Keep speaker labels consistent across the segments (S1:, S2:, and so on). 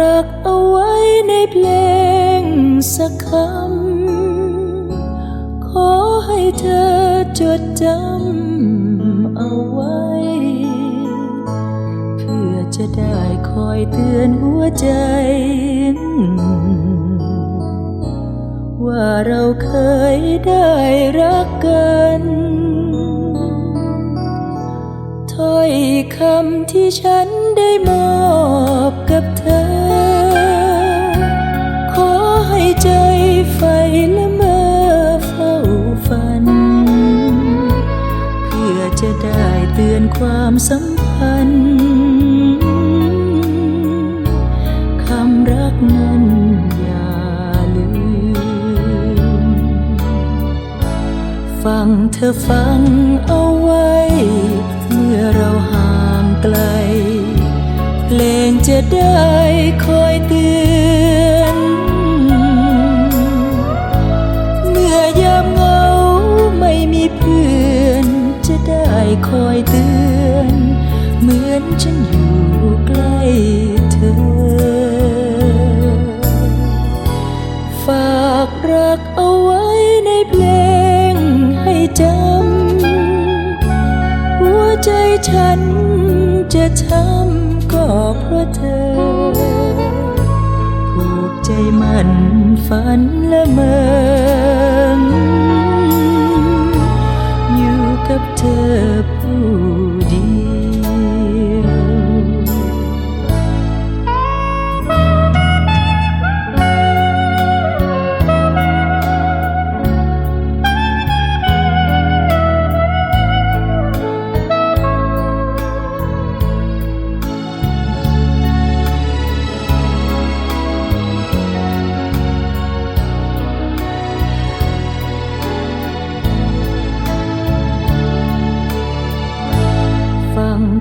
S1: รักเอาไว้ในเพลงสักคำ ขอให้เธอจดจำเอาไว้ เพื่อจะได้คอยเตือนหัวใจ ว่าเราเคยได้รักกันถ้อยคำที่ฉันได้มอบกับเธอ ความสัมพันธ์คำรักนั้นอย่าลืม ฟังเธอฟังเอาไว้ เมื่อเราห่างไกล เพลงจะได้คอยเตือนเมื่อยามเหงาไม่มีเพื่อนจะได้คอยเตือน เหมือนฉันอยู่ใกล้เธอ ฝากรักเอาไว้ในเพลงให้จำ หัวใจฉันจะช้ำก็เพราะเธอ ผูกใจมันฝันละเมอ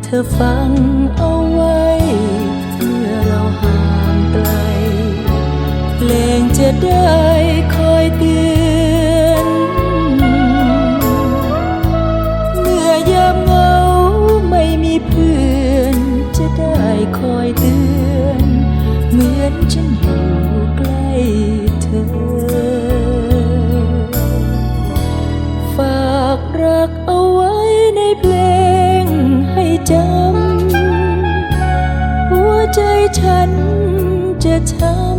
S1: เธอฟังเอาไว้เมื่อเราห่างไกลเพลงจะได้ ฉันจะทำ